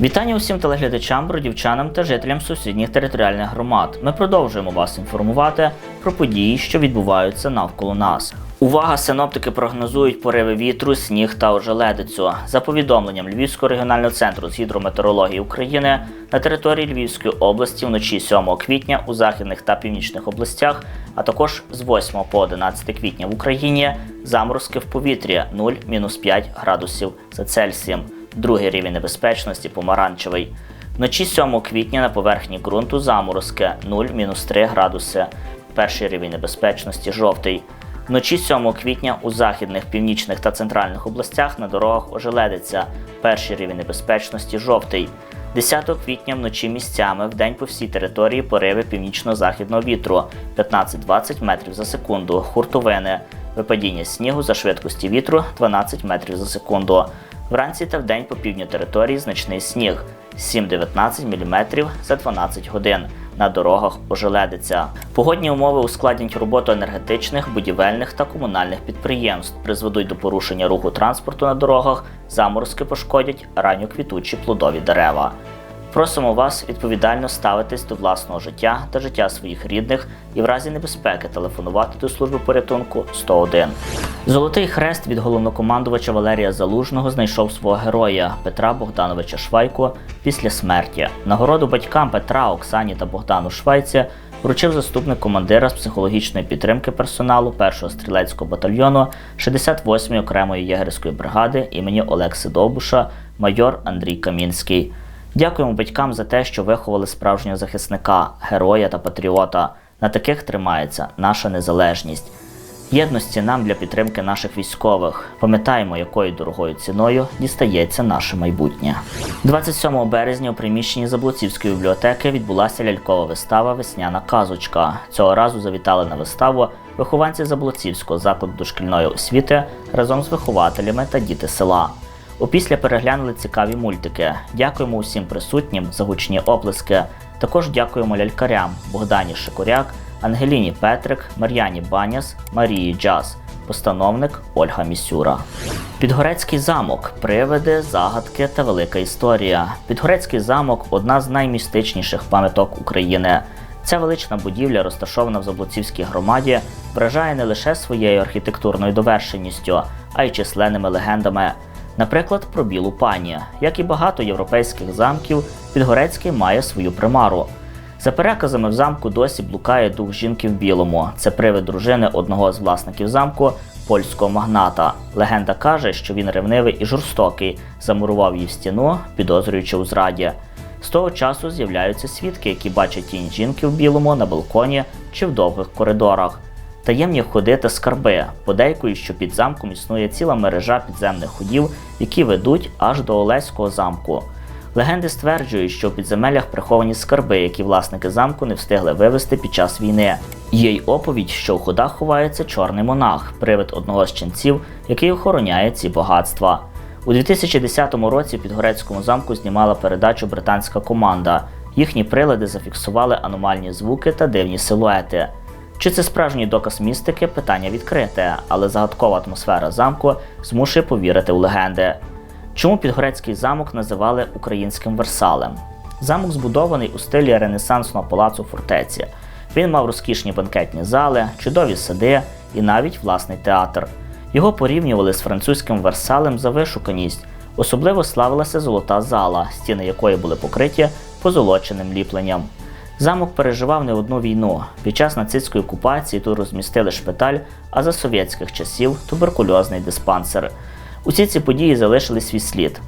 Вітання усім телеглядачам, бродівчанам та жителям сусідніх територіальних громад. Ми продовжуємо вас інформувати про події, що відбуваються навколо нас. Увага! Синоптики прогнозують пориви вітру, сніг та ожеледицю. За повідомленням Львівського регіонального центру з гідрометеорології України на території Львівської області вночі 7 квітня у західних та північних областях, а також з 8 по 11 квітня в Україні заморозки в повітрі 0-5 градусів за Цельсієм. Другий рівень небезпечності помаранчевий. Вночі 7 квітня на поверхні ґрунту заморозки 0-3 градуси. Перший рівень небезпечності жовтий. Вночі 7 квітня у західних, північних та центральних областях на дорогах ожеледиться. Перший рівень небезпечності жовтий. 10 квітня вночі місцями в день по всій території пориви північно-західного вітру 15-20 метрів за секунду, хуртовини, випадіння снігу за швидкості вітру 12 метрів за секунду. Вранці та вдень по півдню території значний сніг 7-19 мм за 12 годин. На дорогах ожеледиться. Погодні умови ускладнять роботу енергетичних, будівельних та комунальних підприємств, призведуть до порушення руху транспорту на дорогах, заморозки пошкодять ранньоквітучі плодові дерева. Просимо вас відповідально ставитись до власного життя та життя своїх рідних і в разі небезпеки телефонувати до служби порятунку 101. Золотий хрест від головнокомандувача Валерія Залужного знайшов свого героя Петра Богдановича Швайко після смерті. Нагороду батькам Петра, Оксані та Богдану Швайці вручив заступник командира з психологічної підтримки персоналу 1-го стрілецького батальйону 68-ї окремої єгерської бригади імені Олекси Довбуша, майор Андрій Камінський. Дякуємо батькам за те, що виховали справжнього захисника, героя та патріота. На таких тримається наша незалежність. Єдності нам для підтримки наших військових. Пам'ятаємо, якою дорогою ціною дістається наше майбутнє. 27 березня у приміщенні Заблоцівської бібліотеки відбулася лялькова вистава Весняна казочка. Цього разу завітали на виставу вихованці Заблоцівського закладу дошкільної освіти разом з вихователями та діти села. Опісля переглянули цікаві мультики. Дякуємо усім присутнім за гучні оплески. Також дякуємо лялькарям Богдані Шикуряк, Ангеліні Петрик, Мар'яні Баняс, Марії Джаз, постановник Ольга Місюра. Підгорецький замок, привиди, загадки та велика історія. Підгорецький замок одна з наймістичніших пам'яток України. Ця велична будівля, розташована в Заблоцівській громаді, вражає не лише своєю архітектурною довершеністю, а й численними легендами. Наприклад, про білу пані. Як і багато європейських замків, Підгорецький має свою примару. За переказами в замку досі блукає дух жінки в білому. Це привид дружини одного з власників замку, польського магната. Легенда каже, що він ревнивий і жорстокий, замурував її в стіну, підозрюючи у зраді. З того часу з'являються свідки, які бачать тінь жінки в білому на балконі чи в довгих коридорах. Таємні ходи та скарби. Подейкують, що під замком існує ціла мережа підземних ходів, які ведуть аж до Олеського замку. Легенди стверджують, що в підземеллях приховані скарби, які власники замку не встигли вивезти під час війни. Є й оповідь, що в ходах ховається чорний монах, привид одного з ченців, який охороняє ці багатства. У 2010 році в Підгорецькому замку знімала передачу британська команда. Їхні прилади зафіксували аномальні звуки та дивні силуети. Чи це справжній доказ містики? Питання відкрите, але загадкова атмосфера замку змушує повірити у легенди. Чому Підгорецький замок називали українським Версалем? Замок збудований у стилі ренесансного палацу фортеці. Він мав розкішні банкетні зали, чудові сади і навіть власний театр. Його порівнювали з французьким Версалем за вишуканість. Особливо славилася золота зала, стіни якої були покриті позолоченим ліпленням. Замок переживав не одну війну. Під час нацистської окупації тут розмістили шпиталь, а за совєтських часів туберкульозний диспансер. Усі ці події залишили свій слід.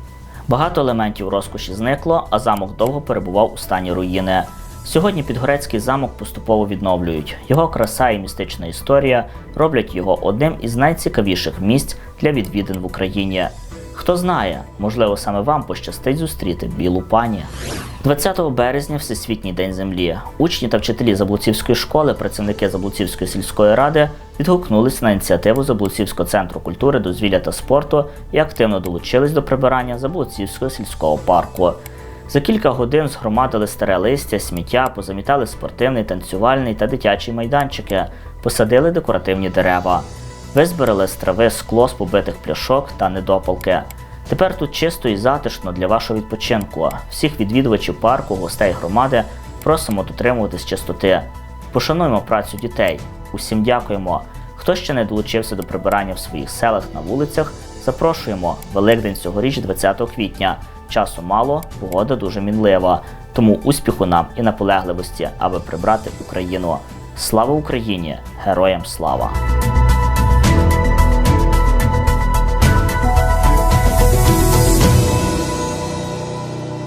Багато елементів розкоші зникло, а замок довго перебував у стані руїни. Сьогодні Підгорецький замок поступово відновлюють. Його краса і містична історія роблять його одним із найцікавіших місць для відвідин в Україні. Хто знає, можливо, саме вам пощастить зустріти білу пані. 20 березня Всесвітній день землі. Учні та вчителі Заблуцівської школи, працівники Заблуцівської сільської ради відгукнулись на ініціативу Заблуцівського центру культури, дозвілля та спорту і активно долучились до прибирання Заблуцівського сільського парку. За кілька годин згромадили старе листя, сміття, позамітали спортивний, танцювальний та дитячі майданчики, посадили декоративні дерева, визбирали з трави скло з побитих пляшок та недопалки. Тепер тут чисто і затишно для вашого відпочинку. Всіх відвідувачів парку, гостей громади просимо дотримуватись чистоти. Пошануємо працю дітей. Усім дякуємо. Хто ще не долучився до прибирання в своїх селах на вулицях, запрошуємо. Великдень цьогоріч 20 квітня. Часу мало, погода дуже мінлива. Тому успіху нам і наполегливості, аби прибрати Україну. Слава Україні! Героям слава!